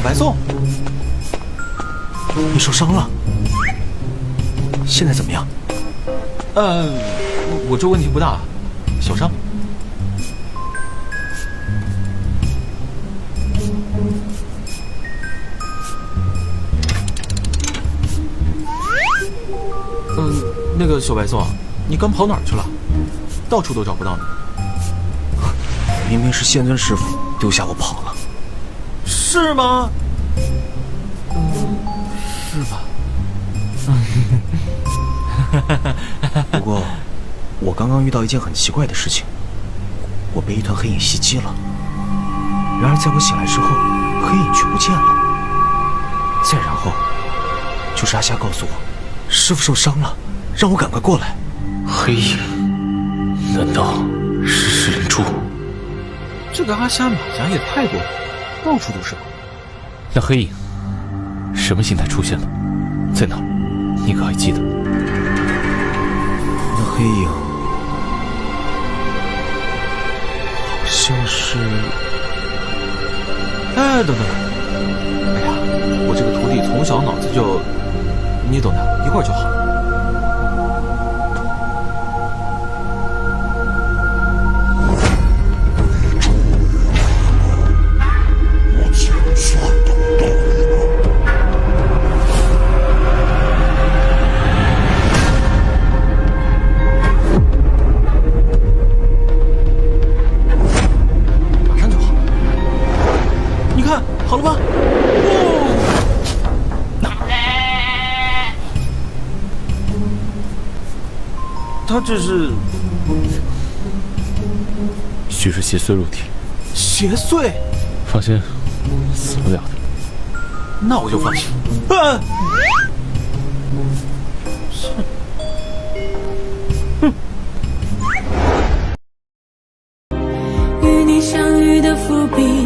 手白送，你受伤了？现在怎么样？呃，我这问题不大，小伤。嗯，那个小白送，你刚跑哪儿去了？到处都找不到你。明明是仙尊师傅丢下我跑了，是吗？嗯，是吧？不过我刚刚遇到一件很奇怪的事情，我被一团黑影袭击了。然而在我醒来之后，黑影却不见了。再然后，就是阿夏告诉我，师傅受伤了，让我赶快过来。黑影？难道是食人蛛？这个阿夏马甲也太多了，到处都是宝。那黑影什么形态出现了？在哪儿？你可还记得？那黑影好像是……哎，等等等！哎呀，我这个徒弟从小脑子就……你懂的，一会儿就好。马了吗？他这是，许是邪祟入体。邪祟？放心，死不了的。那我就放心。啊！哼！与你相遇的伏笔。